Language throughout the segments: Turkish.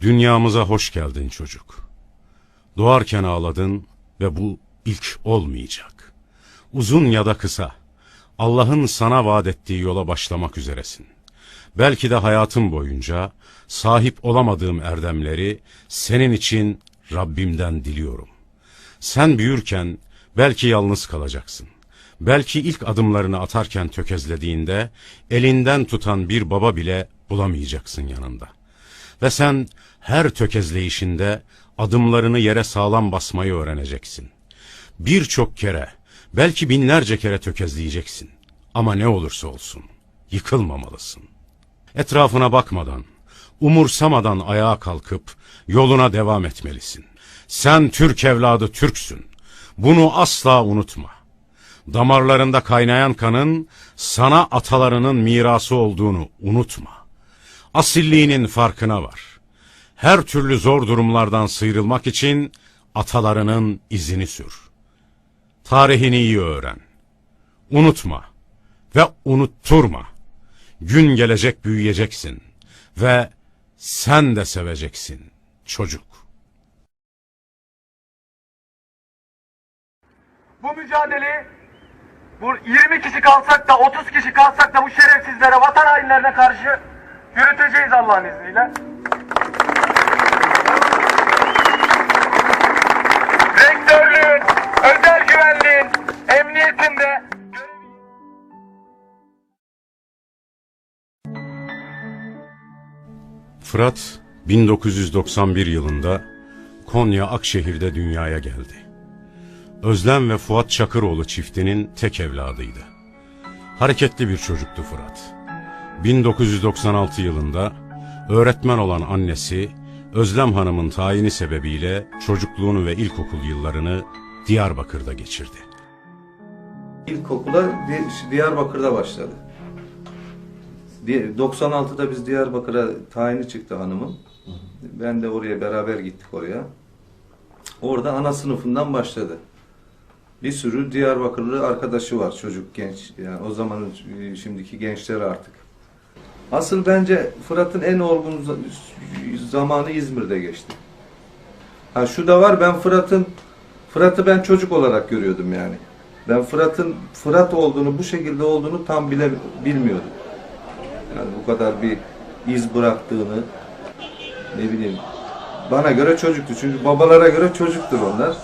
Dünyamıza hoş geldin çocuk. Doğarken ağladın ve bu ilk olmayacak. Uzun ya da kısa, Allah'ın sana vaat ettiği yola başlamak üzeresin. Belki de hayatın boyunca sahip olamadığım erdemleri senin için Rabbimden diliyorum. Sen büyürken belki yalnız kalacaksın. Belki ilk adımlarını atarken tökezlediğinde elinden tutan bir baba bile bulamayacaksın yanında. Ve sen her tökezleyişinde adımlarını yere sağlam basmayı öğreneceksin. Birçok kere, belki binlerce kere tökezleyeceksin. Ama ne olursa olsun, yıkılmamalısın. Etrafına bakmadan, umursamadan ayağa kalkıp yoluna devam etmelisin. Sen Türk evladı Türksün. Bunu asla unutma. Damarlarında kaynayan kanın sana atalarının mirası olduğunu unutma. Asilliğinin farkına var. Her türlü zor durumlardan sıyrılmak için atalarının izini sür. Tarihini iyi öğren. Unutma ve unutturma. Gün gelecek büyüyeceksin ve sen de seveceksin çocuk. Bu mücadeleyi bu 20 kişi kalsak da 30 kişi kalsak da bu şerefsizlere, vatan hainlerine karşı yürüteceğiz Allah'ın izniyle. Rektörlüğün, özel güvenliğin, emniyetinde Fırat 1991 yılında Konya Akşehir'de dünyaya geldi. Özlem ve Fuat Çakıroğlu çiftinin tek evladıydı. Hareketli bir çocuktu Fırat. 1996 yılında öğretmen olan annesi Özlem Hanım'ın tayini sebebiyle çocukluğunu ve ilkokul yıllarını Diyarbakır'da geçirdi. İlkokula Di- Diyarbakır'da başladı. Di- 96'da biz Diyarbakır'a tayini çıktı hanımın. Ben de oraya beraber gittik oraya. Orada ana sınıfından başladı. Bir sürü Diyarbakırlı arkadaşı var çocuk genç. Yani o zamanın e, şimdiki gençler artık. Asıl bence Fırat'ın en olgun za- zamanı İzmir'de geçti. Ha şu da var ben Fırat'ın Fırat'ı ben çocuk olarak görüyordum yani. Ben Fırat'ın Fırat olduğunu, bu şekilde olduğunu tam bile bilmiyordum. Yani bu kadar bir iz bıraktığını ne bileyim. Bana göre çocuktu. Çünkü babalara göre çocuktur onlar.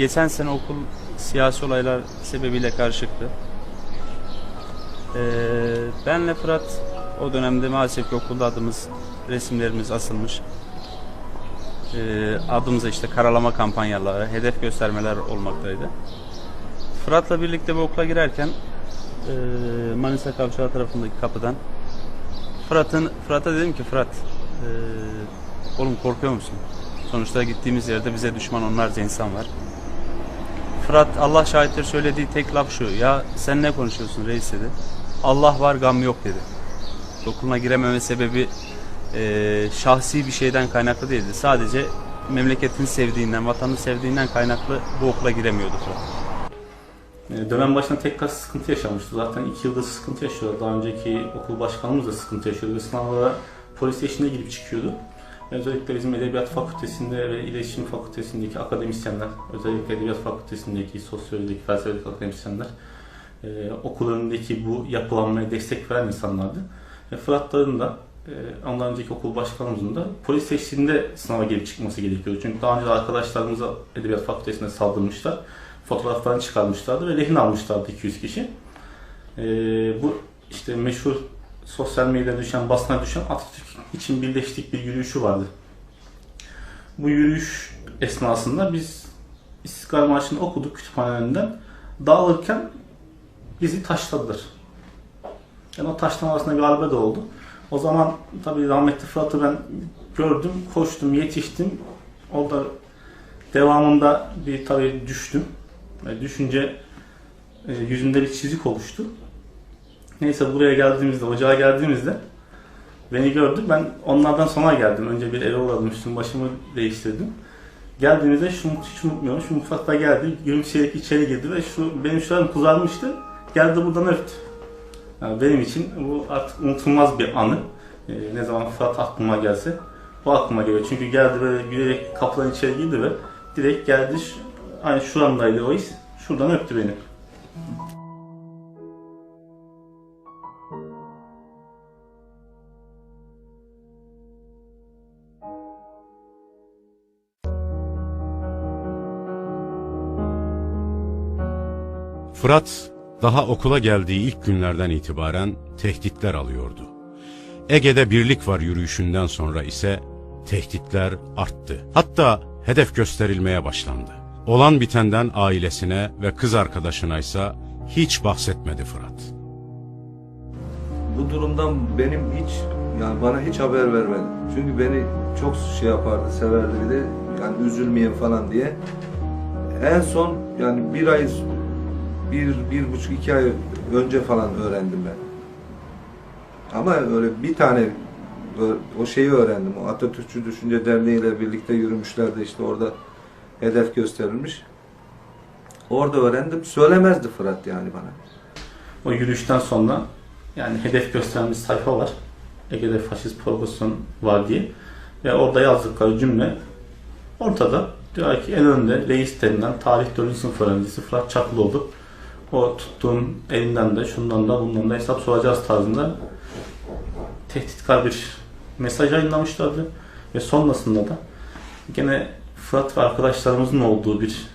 Geçen sene okul siyasi olaylar sebebiyle karışıktı. Ee, benle Fırat o dönemde maalesef ki okulda adımız, resimlerimiz asılmış. Ee, adımıza işte karalama kampanyaları, hedef göstermeler olmaktaydı. Fırat'la birlikte bu okula girerken e, Manisa Kavşağı tarafındaki kapıdan Fırat'ın Fırat'a dedim ki Fırat e, oğlum korkuyor musun? Sonuçta gittiğimiz yerde bize düşman onlarca insan var. Fırat Allah şahittir söylediği tek laf şu. Ya sen ne konuşuyorsun reis dedi. Allah var gam yok dedi. Okuluna girememe sebebi e, şahsi bir şeyden kaynaklı değildi. Sadece memleketini sevdiğinden, vatanını sevdiğinden kaynaklı bu okula giremiyordu Fırat. E, Dönem başında tek kas sıkıntı yaşamıştı. Zaten iki yıldır sıkıntı yaşıyordu. Daha önceki okul başkanımız da sıkıntı yaşıyordu. Ve sınavlara polis eşliğinde girip çıkıyordu. Özellikle bizim Edebiyat Fakültesinde ve İletişim Fakültesindeki akademisyenler, özellikle Edebiyat Fakültesindeki sosyolojideki, felsefedeki akademisyenler e, okul önündeki bu yapılanmaya destek veren insanlardı. Ve Fıratların da e, ondan önceki okul başkanımızın da polis eşliğinde sınava gelip çıkması gerekiyordu. Çünkü daha önce arkadaşlarımıza Edebiyat Fakültesinde saldırmışlar. Fotoğraflarını çıkarmışlardı ve rehin almışlardı 200 kişi. E, bu işte meşhur sosyal medyada düşen, basına düşen Atatürk için birleştik bir yürüyüşü vardı. Bu yürüyüş esnasında biz İstiklal Marşı'nı okuduk kütüphanelerinden. Dağılırken bizi taşladılar. Yani o taşlamasına galiba da oldu. O zaman tabii rahmetli Fırat'ı ben gördüm, koştum, yetiştim. Orada devamında bir tabii düştüm. Ve düşünce e, yüzümde bir çizik oluştu. Neyse buraya geldiğimizde, ocağa geldiğimizde beni gördü. Ben onlardan sonra geldim. Önce bir eve uğradım, üstüm başımı değiştirdim. Geldiğimizde şunu hiç unutmuyorum. Şu mutfakta geldi, gülümseyerek içeri girdi ve şu benim şu an kızarmıştı. Geldi buradan öptü. Yani benim için bu artık unutulmaz bir anı. Ee, ne zaman Fırat aklıma gelse o aklıma geliyor. Çünkü geldi böyle gülerek kapıdan içeri girdi ve direkt geldi. Şu, hani şuramdaydı o his. Şuradan öptü beni. Fırat daha okula geldiği ilk günlerden itibaren tehditler alıyordu. Ege'de birlik var yürüyüşünden sonra ise tehditler arttı. Hatta hedef gösterilmeye başlandı. Olan bitenden ailesine ve kız arkadaşına ise hiç bahsetmedi Fırat. Bu durumdan benim hiç yani bana hiç haber vermedi. Çünkü beni çok şey yapardı, severdi bir de yani üzülmeyeyim falan diye. En son yani bir ay, bir, bir buçuk, iki ay önce falan öğrendim ben. Ama öyle bir tane o şeyi öğrendim. O Atatürkçü Düşünce Derneği ile birlikte yürümüşlerdi işte orada hedef gösterilmiş. Orada öğrendim. Söylemezdi Fırat yani bana. O yürüyüşten sonra yani hedef göstermiş sayfa var. Ege'de faşist provokasyon var diye. Ve orada yazdıkları cümle ortada. Diyor ki en önde reis denilen tarih 4. sınıf öğrencisi Fırat Çaklıoğlu. O tuttuğun elinden de şundan da bundan da hesap soracağız tarzında tehditkar bir mesaj yayınlamışlardı. Ve sonrasında da gene Fırat ve arkadaşlarımızın olduğu bir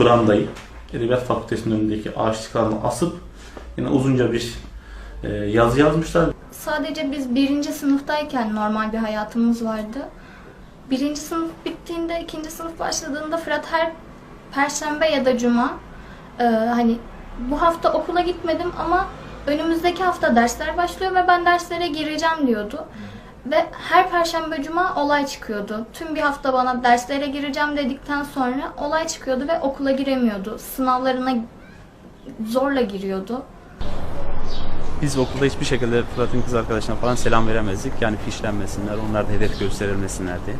brandayı Edebiyat Fakültesi'nin önündeki ağaçlık alanına asıp yine uzunca bir e, yazı yazmışlar. Sadece biz birinci sınıftayken normal bir hayatımız vardı. Birinci sınıf bittiğinde, ikinci sınıf başladığında Fırat her perşembe ya da cuma e, hani bu hafta okula gitmedim ama önümüzdeki hafta dersler başlıyor ve ben derslere gireceğim diyordu. Ve her perşembe cuma olay çıkıyordu. Tüm bir hafta bana derslere gireceğim dedikten sonra olay çıkıyordu ve okula giremiyordu. Sınavlarına zorla giriyordu. Biz okulda hiçbir şekilde Fırat'ın kız arkadaşına falan selam veremezdik. Yani fişlenmesinler, onlar da hedef gösterilmesinler diye.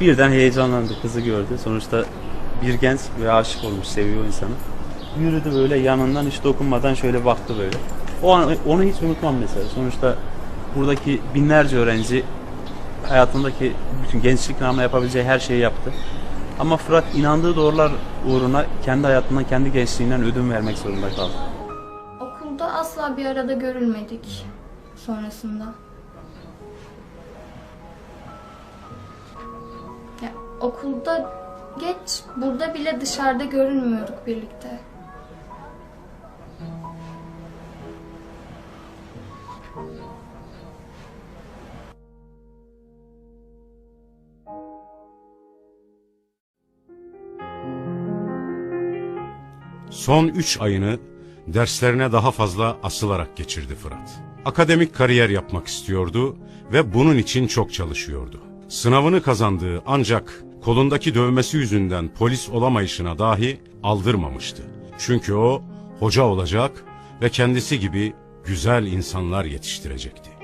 Birden heyecanlandı, kızı gördü. Sonuçta bir genç ve aşık olmuş, seviyor insanı. Yürüdü böyle yanından hiç dokunmadan şöyle baktı böyle. O an onu hiç unutmam mesela. Sonuçta buradaki binlerce öğrenci hayatındaki bütün gençlik namına yapabileceği her şeyi yaptı. Ama Fırat inandığı doğrular uğruna kendi hayatından, kendi gençliğinden ödün vermek zorunda kaldı. Okulda asla bir arada görülmedik sonrasında. Ya, okulda geç, burada bile dışarıda görünmüyorduk birlikte. Son üç ayını derslerine daha fazla asılarak geçirdi Fırat. Akademik kariyer yapmak istiyordu ve bunun için çok çalışıyordu. Sınavını kazandığı ancak kolundaki dövmesi yüzünden polis olamayışına dahi aldırmamıştı. Çünkü o hoca olacak ve kendisi gibi güzel insanlar yetiştirecekti.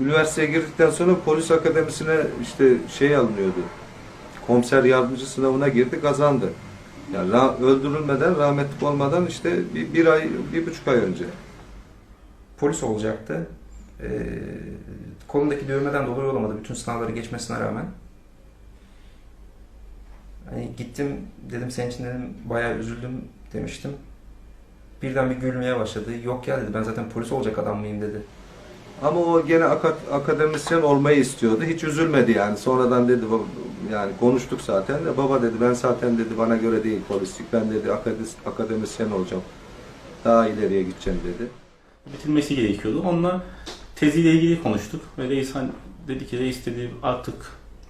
Üniversiteye girdikten sonra polis akademisine işte şey alınıyordu. Komiser yardımcı sınavına girdi kazandı. Yani ra- öldürülmeden, rahmetlik olmadan işte bir, bir ay, bir buçuk ay önce. polis olacaktı. Ee, kolundaki dövmeden dolayı olamadı bütün sınavları geçmesine rağmen. Hani gittim dedim senin için dedim bayağı üzüldüm demiştim. Birden bir gülmeye başladı. Yok ya dedi ben zaten polis olacak adam mıyım dedi. Ama o gene aka- akademisyen olmayı istiyordu. Hiç üzülmedi yani. Sonradan dedi yani konuştuk zaten de baba dedi ben zaten dedi bana göre değil polislik. Ben dedi akademisyen olacağım. Daha ileriye gideceğim dedi. Bitirmesi gerekiyordu. Onunla teziyle ilgili konuştuk. Ve reis hani dedi ki reis dedi artık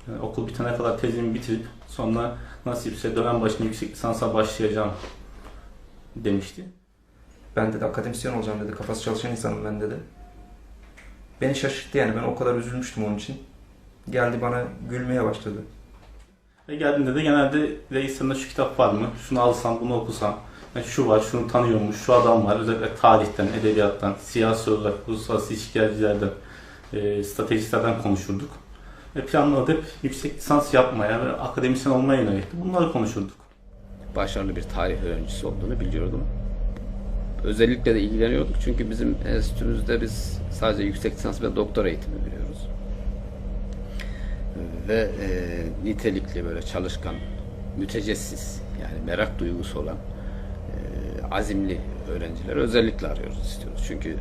yani okul bitene kadar tezimi bitirip sonra nasipse dönem başına yüksek lisansa başlayacağım demişti. Ben dedi akademisyen olacağım dedi. Kafası çalışan insanım ben dedi. Beni şaşırttı yani ben o kadar üzülmüştüm onun için. Geldi bana gülmeye başladı. Ve geldiğinde de genelde reis şu kitap var mı? Şunu alsam, bunu okusam. Yani şu var, şunu tanıyormuş, şu adam var. Özellikle tarihten, edebiyattan, siyasi olarak, uluslararası ilişkilerden, e, stratejistlerden konuşurduk. Ve planladık hep yüksek lisans yapmaya ve akademisyen olmaya yönelikti. Bunları konuşurduk. başarılı bir tarih öğrencisi olduğunu biliyordum. Özellikle de ilgileniyorduk çünkü bizim enstitümüzde biz sadece yüksek lisans ve doktora eğitimi veriyoruz. Ve e, nitelikli böyle çalışkan, mütecessis yani merak duygusu olan e, azimli öğrencileri özellikle arıyoruz istiyoruz. Çünkü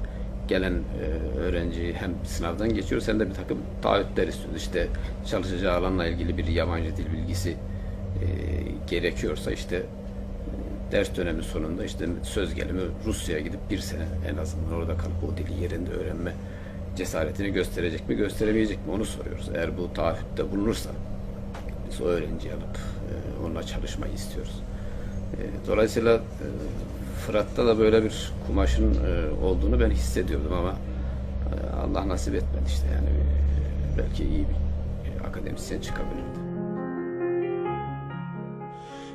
gelen e, öğrenci hem sınavdan geçiyoruz hem de bir takım taahhütler istiyoruz. İşte çalışacağı alanla ilgili bir yabancı dil bilgisi e, gerekiyorsa işte ders dönemi sonunda işte söz gelimi Rusya'ya gidip bir sene en azından orada kalıp o dili yerinde öğrenme cesaretini gösterecek mi gösteremeyecek mi onu soruyoruz. Eğer bu taahhütte bulunursa biz o öğrenciyi alıp e, onunla çalışmayı istiyoruz. E, dolayısıyla e, Fırat'ta da böyle bir kumaşın e, olduğunu ben hissediyordum ama e, Allah nasip etmedi işte yani e, belki iyi bir akademisyen çıkabilirdi.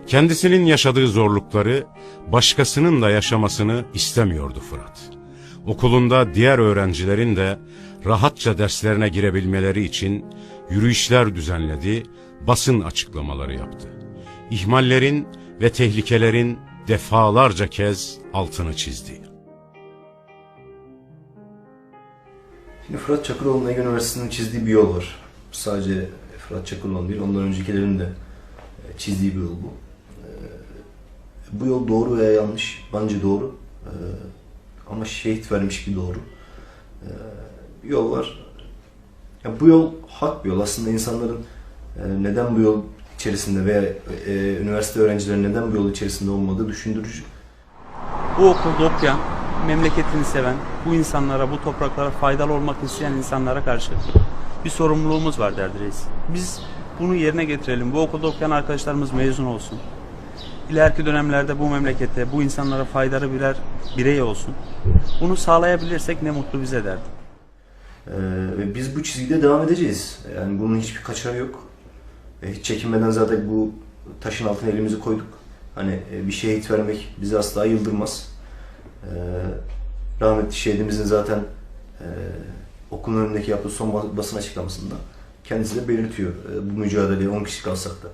Kendisinin yaşadığı zorlukları başkasının da yaşamasını istemiyordu Fırat. Okulunda diğer öğrencilerin de rahatça derslerine girebilmeleri için yürüyüşler düzenledi, basın açıklamaları yaptı. İhmallerin ve tehlikelerin defalarca kez altını çizdi. Şimdi Fırat Çakıroğlu'nun Ege Üniversitesi'nin çizdiği bir yol var. Sadece Fırat Çakıroğlu değil, ondan öncekilerin de e, çizdiği bir yol bu. Bu yol doğru veya yanlış, bence doğru. E, Ama şehit vermiş bir doğru. E, Bir yol var. Ya bu yol hak bir yol. Aslında insanların e, neden bu yol içerisinde veya e, üniversite öğrencilerinin neden bu yol içerisinde olmadığı düşündürücü. Bu okulda okuyan, memleketini seven, bu insanlara, bu topraklara faydalı olmak isteyen insanlara karşı bir sorumluluğumuz var derdi reis. Biz bunu yerine getirelim. Bu okulda okuyan arkadaşlarımız mezun olsun. İleriki dönemlerde bu memlekete, bu insanlara faydalı birer birey olsun. Bunu sağlayabilirsek ne mutlu bize derdi. Ee, biz bu çizgide devam edeceğiz. Yani bunun hiçbir kaçarı yok. E, hiç çekinmeden zaten bu taşın altına elimizi koyduk. Hani e, bir şehit vermek bizi asla yıldırmaz. Ee, rahmetli şehidimizin zaten e, okulun önündeki yaptığı son bas- basın açıklamasında kendisi de belirtiyor. E, bu mücadeleye 10 kişi kalsak da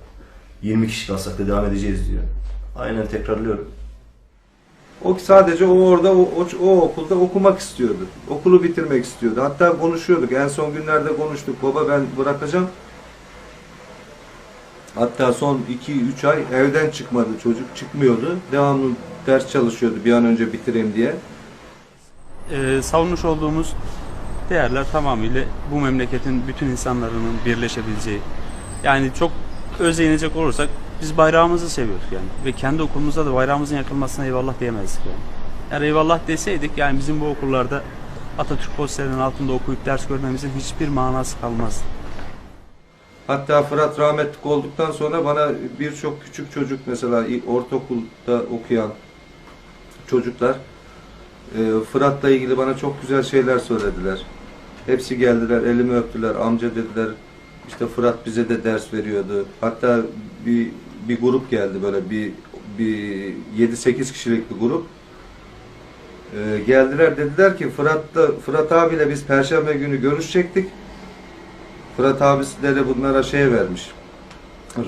20 kişi kalsak da devam edeceğiz diyor. Aynen tekrarlıyorum. O sadece o orada o, o, o okulda okumak istiyordu. Okulu bitirmek istiyordu. Hatta konuşuyorduk. En son günlerde konuştuk. Baba ben bırakacağım. Hatta son 2-3 ay evden çıkmadı. Çocuk çıkmıyordu. Devamlı ders çalışıyordu bir an önce bitireyim diye. Ee, savunmuş olduğumuz değerler tamamıyla bu memleketin bütün insanların birleşebileceği. Yani çok öz inecek olursak biz bayrağımızı seviyoruz yani. Ve kendi okulumuzda da bayrağımızın yakılmasına eyvallah diyemezdik yani. Yani eyvallah deseydik yani bizim bu okullarda Atatürk posterinin altında okuyup ders görmemizin hiçbir manası kalmazdı. Hatta Fırat rahmetli olduktan sonra bana birçok küçük çocuk mesela ortaokulda okuyan çocuklar e, Fırat'la ilgili bana çok güzel şeyler söylediler. Hepsi geldiler, elimi öptüler, amca dediler. İşte Fırat bize de ders veriyordu. Hatta bir bir grup geldi böyle bir bir 7-8 kişilik bir grup. E, geldiler dediler ki Fırat'la Fırat abiyle biz perşembe günü görüşecektik. Fırat abisi de bunlara şey vermiş.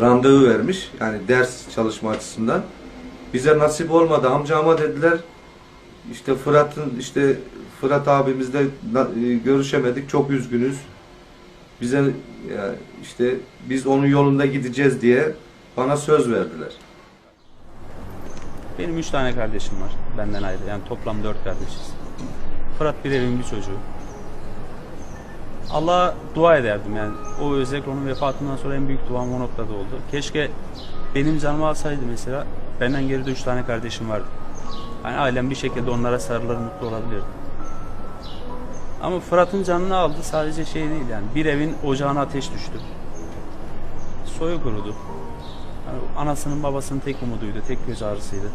Randevu vermiş. Yani ders çalışma açısından. Bize nasip olmadı. Amcama dediler. İşte Fırat'ın işte Fırat abimizle e, görüşemedik. Çok üzgünüz. Bize yani işte biz onun yolunda gideceğiz diye bana söz verdiler. Benim üç tane kardeşim var benden ayrı. Yani toplam dört kardeşiz. Fırat bir evin bir çocuğu. Allah'a dua ederdim yani. O özellikle onun vefatından sonra en büyük duam o noktada oldu. Keşke benim canımı alsaydı mesela. Benden geride üç tane kardeşim vardı. Yani ailem bir şekilde onlara sarılır mutlu olabilirdi. Ama Fırat'ın canını aldı sadece şey değil yani. Bir evin ocağına ateş düştü. Soyu kurudu. Yani anasının babasının tek umuduydu, tek göz ağrısıydı.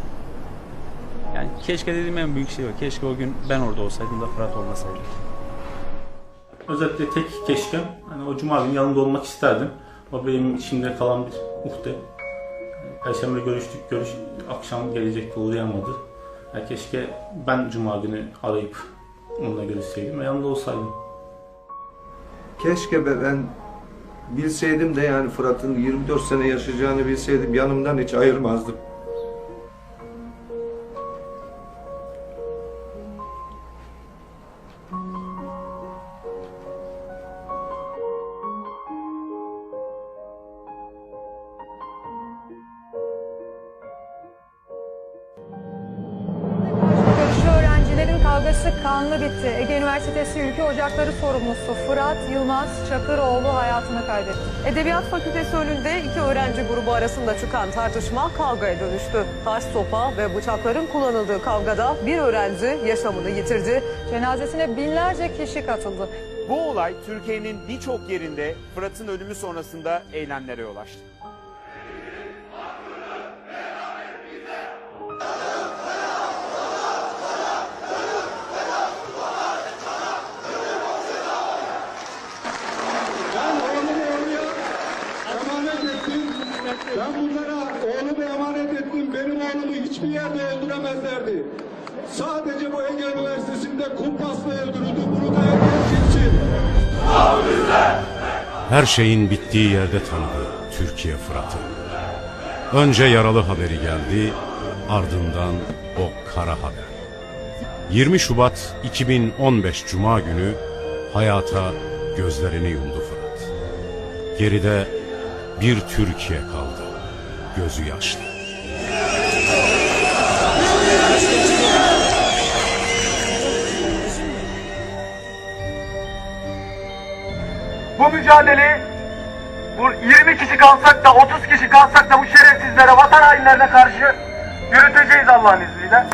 Yani keşke dediğim en büyük şey o. Keşke o gün ben orada olsaydım da Fırat olmasaydı. Özellikle tek keşke hani o cuma günü yanında olmak isterdim. O benim içimde kalan bir uhde. Perşembe görüştük, görüş, akşam gelecekti uğrayamadı. Ya keşke ben cuma günü arayıp onunla görüşseydim ve yanında olsaydım. Keşke be ben bilseydim de yani Fırat'ın 24 sene yaşayacağını bilseydim yanımdan hiç ayırmazdım. Kavgası kanlı bitti. Ege Üniversitesi Ülke Ocakları sorumlusu Fırat Yılmaz Çakıroğlu hayatını kaybetti. Edebiyat Fakültesi önünde iki öğrenci grubu arasında çıkan tartışma kavgaya dönüştü. Taş, sopa ve bıçakların kullanıldığı kavgada bir öğrenci yaşamını yitirdi. Cenazesine binlerce kişi katıldı. Bu olay Türkiye'nin birçok yerinde Fırat'ın ölümü sonrasında eylemlere yol açtı. Hiçbir yerde öldüremezlerdi. Sadece bu Ege Üniversitesi'nde kumpasla öldürüldü. Bunu da herkes için. Her şeyin bittiği yerde tanıdı Türkiye Fırat'ı. Önce yaralı haberi geldi, ardından o kara haber. 20 Şubat 2015 Cuma günü hayata gözlerini yumdu Fırat. Geride bir Türkiye kaldı, gözü yaşlı. Bu mücadeleyi bu 20 kişi kalsak da 30 kişi kalsak da bu şerefsizlere, vatan hainlerine karşı yürüteceğiz Allah'ın izniyle.